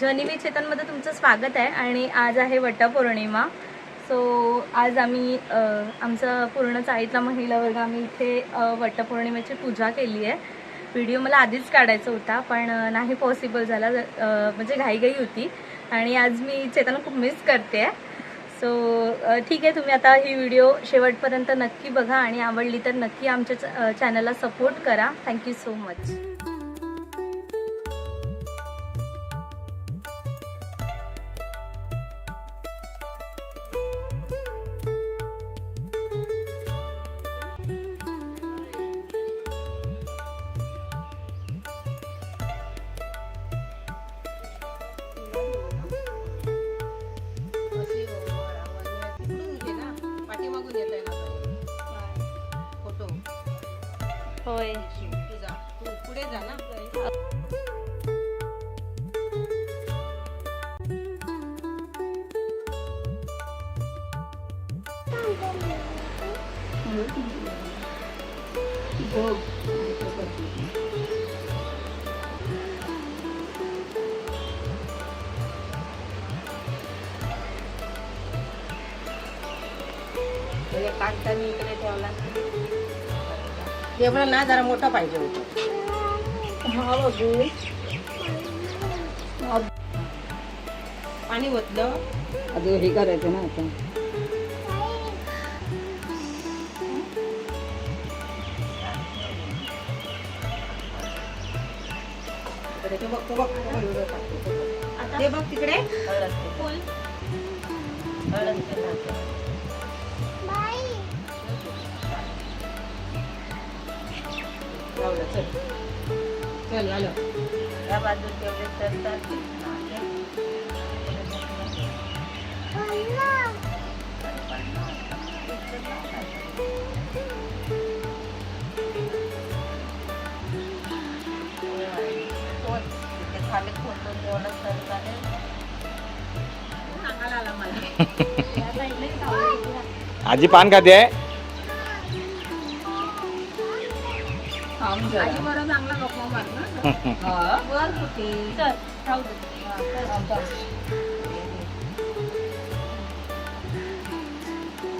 जनिमी चेतनमध्ये तुमचं स्वागत आहे आणि आज आहे वटपौर्णिमा. सो आज आम्ही आमचं आमचा पूर्ण चाळीतला महिला वर्ग आम्ही इथे वटपौर्णिमेची पूजा केली आहे. व्हिडिओ मला आधीच काढायचा होता पण नाही पॉसिबल झाला म्हणजे घाईघाई होती. आणि आज मी चेतन खूप मिस करते. सो ठीक आहे तुम्ही आता ही व्हिडिओ शेवटपर्यंत नक्की बघा आणि आवडली तर नक्की आमच्या चॅनलला सपोर्ट करा. थँक्यू सो मच होय. तुझा तू पुढे जा ना म्हणजे काढताना इकडे ठेवला. पण ना जरा मोठा पाहिजे होतं. पाणी ओतलं. अजून हे करायचं ना आता. ते बघ तो बघ तो बघ, एवढं टाकतो, तो लावलं चल. चल झालं या बाजूला तर मला आजी पान खाते आहे? आजी बरं चांगला गप्पा मार ना. हा. वर कुठे? चल राहू दे. थांब, थांब.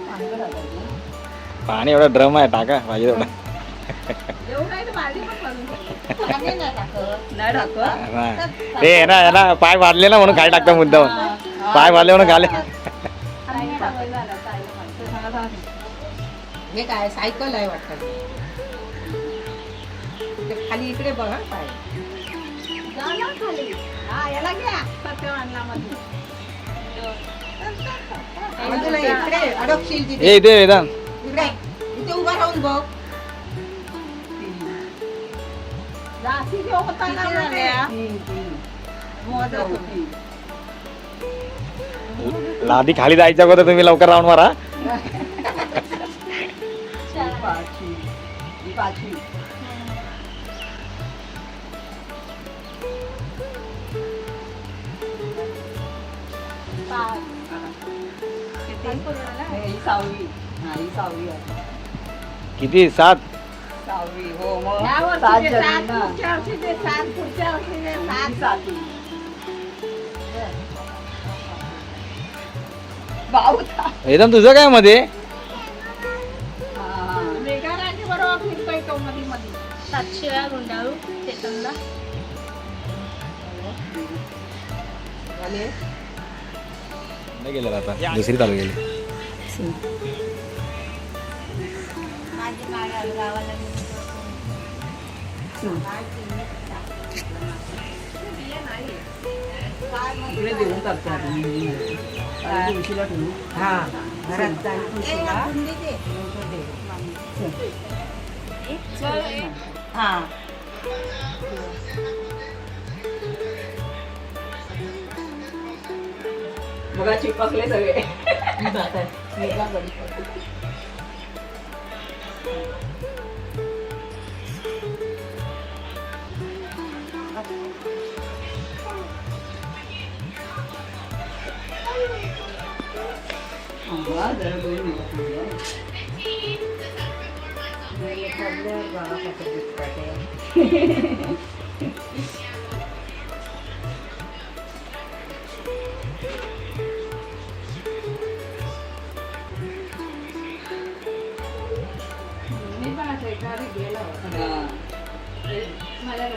चांगलं राहतं. पाणी एवढा ड्रम आहे टाका पाहिजे एवढं? हा. ते आहे ना ना पाय वाढले ना म्हणून काय टाकता मुद्दाम. पाय वाढले म्हणून सांगा. हे काय सायकल आहे वाटतं? खाली इकडे बघा पाय हा याला घ्या. इकडे अडकशील तिथे. ए इथे वेदांत इकडे इथे उभा राहून बघ. लादी खाली जायच्या अगोदर तुम्ही लवकर राऊंड मारा. पाचवी. पाचवी. ही सहावी हा ही सहावी आहे किती सात सहावी हो मग या सात सात, पुढच्या सात, पुढच्या सात. सातवी. बावता. तुझं काय मध्ये बरोबर फिरतोय तो मधी मधी. सातशे वेळा गुंडाळू चेतनला नाही आता. दुसरी चालू गेली. इकडे देऊन टाकतो आपण. आणि तुळशीला ठेवू. हा. घरात तुळशीला. हा. बघा चिपकले सगळे वेगळा गणपती. मी पण असं एका गेला मला